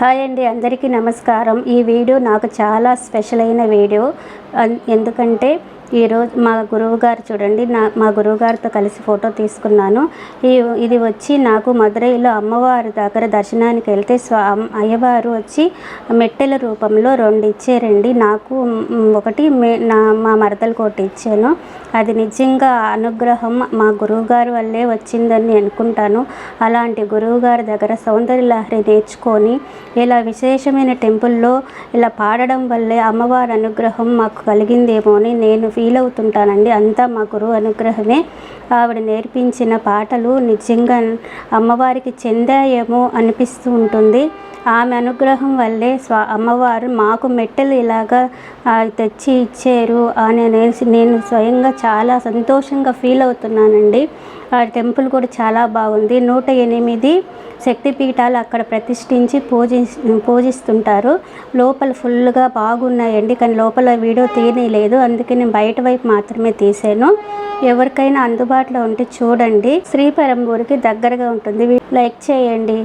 Hi అండి అందరికీ నమస్కారం. ఈ వీడియో నాకు చాలా స్పెషల్ అయిన వీడియో. అన్- ఎందుకంటే ఈరోజు మా గురువు గారు చూడండి నా మా గురువుగారితో కలిసి ఫోటో తీసుకున్నాను. ఈ ఇది వచ్చి నాకు మదురైలో అమ్మవారి దగ్గర దర్శనానికి వెళ్తే స్వా అమ్- అయ్యవారు వచ్చి మెట్టెల రూపంలో రెండు ఇచ్చారండి. నాకు ఒకటి మే నా మా మరదలు కోటి ఇచ్చాను. అది నిజంగా అనుగ్రహం మా గురువుగారు వల్లే వచ్చిందని అనుకుంటాను. అలాంటి గురువుగారి దగ్గర సౌందర్య లహరి నేర్చుకొని ఇలా విశేషమైన టెంపుల్లో ఇలా పాడడం వల్లే అమ్మవారి అనుగ్రహం మాకు కలిగిందేమో అని నేను ఫీల్ అవుతుంటానండి అంతా మా గురువు అనుగ్రహమే. ఆవిడ నేర్పించిన పాటలు నిజంగా అమ్మవారికి చెందాయేమో అనిపిస్తూ ఉంటుంది. ఆమె అనుగ్రహం వల్లే స్వా అమ్మవారు మాకు మెట్టెలు ఇలాగా ఆ, తెచ్చి ఇచ్చారు అని అనేసి నేను స్వయంగా చాలా సంతోషంగా ఫీల్ అవుతున్నానండి. ఆ టెంపుల్ కూడా చాలా బాగుంది. నూట ఎనిమిది శక్తిపీఠాలు అక్కడ ప్రతిష్ఠించి పూజి పూజిస్తుంటారు. లోపల ఫుల్గా బాగున్నాయండి. కానీ లోపల వీడియో తీయలేదు అందుకే నేను బయట వైపు మాత్రమే తీసాను ఎవరికైనా అందుబాటులో ఉంటే చూడండి. శ్రీపెరంబూర్కి దగ్గరగా ఉంటుంది. లైక్ చేయండి.